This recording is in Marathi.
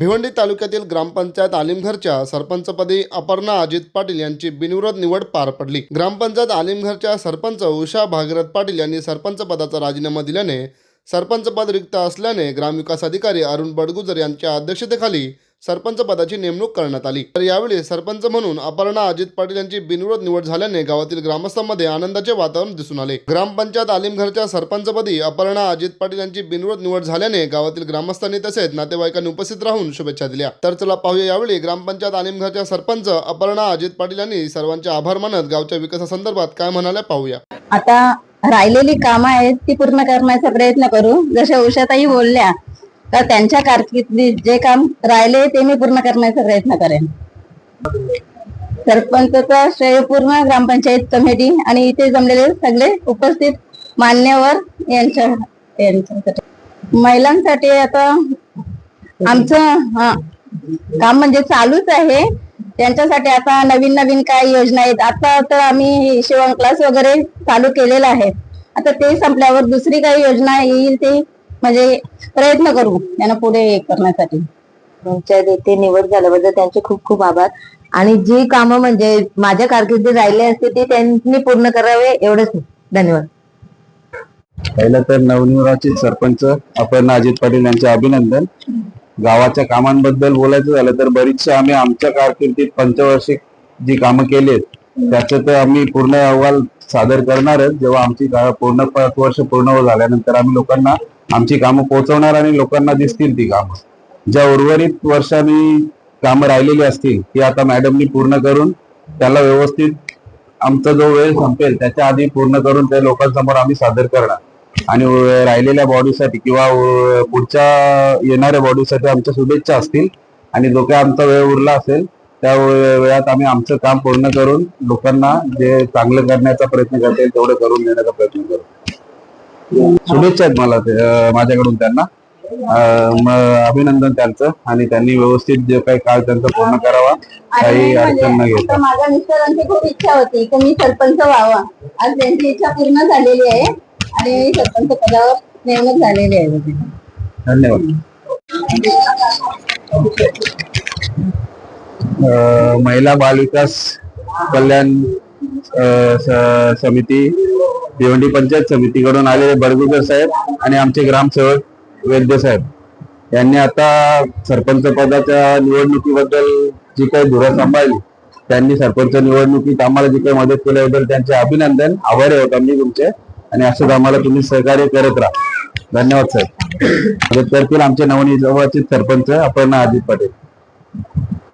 भिवंडी तालुक्यातील ग्रामपंचायत आलिमघरच्या सरपंचपदी अपर्णा अजित पाटील यांची बिनविरोध निवड पार पडली. ग्रामपंचायत आलिमघरच्या सरपंच उषा भागीरथ पाटील यांनी सरपंच पदाचा राजीनामा दिल्याने सरपंचपद रिक्त असल्याने ग्रामविकास अधिकारी अरुण बडगुजर यांच्या अध्यक्षतेखाली सरपंच पदाची नेमणूक करण्यात आली. तर यावेळी सरपंच म्हणून अपर्णा अजित पाटील यांची बिनविरोध निवड झाल्याने गावातील ग्रामस्थांमध्ये आनंदाचे वातावरण दिसून आले. ग्रामपंचायत आलिमघरच्या सरपंचपदी अपर्णा अजित पाटील यांची बिनविरोध निवड झाल्याने गावातील ग्रामस्थांनी तसेच नातेवाईकांनी उपस्थित राहून शुभेच्छा दिल्या. तर चला पाहूया यावेळी ग्रामपंचायत आलिमघरच्या सरपंच अपर्णा अजित पाटील यांनी सर्वांचे आभार मानत गावच्या विकासासंदर्भात काय म्हणाल्या पाहूया. आता राहिलेली कामं आहेत ती पूर्ण करण्याचा प्रयत्न करू. जशा उषाताई बोलल्या तर त्यांच्या कारकिर्दीत जे काम राहिले ते मी पूर्ण करण्याचा प्रयत्न करेन. सरपंचचा श्रेय पूर्ण ग्रामपंचायत कमिटी आणि इथे जमलेले सगळे उपस्थित मान्यवर यांच्या यांच्यासाठी. महिलांसाठी आता आमचं काम म्हणजे चालूच आहे. त्यांच्यासाठी आता नवीन नवीन काय योजना आहेत? आता तर आम्ही शिवण क्लास वगैरे चालू केलेला आहे. आता ते संपल्यावर दुसरी काही योजना येईल ते म्हणजे प्रयत्न करू त्यांना पुढे हे करण्यासाठी. पंचायत येथे निवड झाल्याबद्दल त्यांचे खूप खूप आभार. आणि जी कामं म्हणजे माझ्या कारकिर्दीत राहिले असते ती त्यांनी पूर्ण करावे एवढंच. धन्यवाद. पहिलं तर नवनिर्वाचित सरपंच अपर्णा अजित पाटील यांचे अभिनंदन. गावाच्या कामांबद्दल बोलायचं झालं तर बरीचशी आम्ही आमच्या कारकिर्दीत पंचवार्षिक जी कामं केलीत त्याचं तर आम्ही पूर्ण अहवाल सादर करणारच जेव्हा आमची पूर्ण पाच वर्ष पूर्ण झाल्यानंतर आम्ही लोकांना आमची कामं पोहोचवणार आणि लोकांना दिसतील ती कामं. ज्या उर्वरित वर्षांनी कामं राहिलेली असतील ती आता मॅडमनी पूर्ण करून त्याला व्यवस्थित आमचा जो वेळ संपेल त्याच्या आधी पूर्ण करून ते लोकांसमोर आम्ही सादर करणार. आणि राहिलेल्या बॉडीसाठी किंवा पुढच्या येणाऱ्या बॉडीसाठी आमच्या शुभेच्छा असतील. आणि जो काही आमचा वेळ उरला असेल त्या वे- वेळात आम्ही आमचं काम पूर्ण करून लोकांना जे चांगलं करण्याचा प्रयत्न करता येईल तेवढं करून देण्याचा प्रयत्न करू. शुभेच्छा आहेत मला ते- माझ्याकडून त्यांना. अभिनंदन त्यांचं आणि त्यांनी व्यवस्थित जे काही काळ त्यांचा पूर्ण करावा काही आणि अडचण न म्हणजे घेता. माझ्या मिस्टरांची खूप इच्छा होती की मी सरपंच व्हावा. आज त्यांची इच्छा पूर्ण झालेली आहे आणि सरपंच पदावर नेमणूक झालेली आहे. धन्यवाद. महिला बाल विकास कल्याण समिती भिवंडी पंचायत समितीकडून आलेले बडगुजर साहेब आणि आमचे ग्रामसेवक वैद्य साहेब. यांनी आता सरपंच पदाच्या निवडणुकीबद्दल जी काही धुरा सांभाळली त्यांनी सरपंच निवडणुकीत आम्हाला जी काही मदत केल्याबद्दल त्यांचे अभिनंदन आभारी आहोत आम्ही तुमचे आणि असंच आम्हाला तुम्ही सहकार्य करत राहा. धन्यवाद साहेब. मदत करतील आमचे नवनिर्वाचित सरपंच अपर्णा अजित पाटील.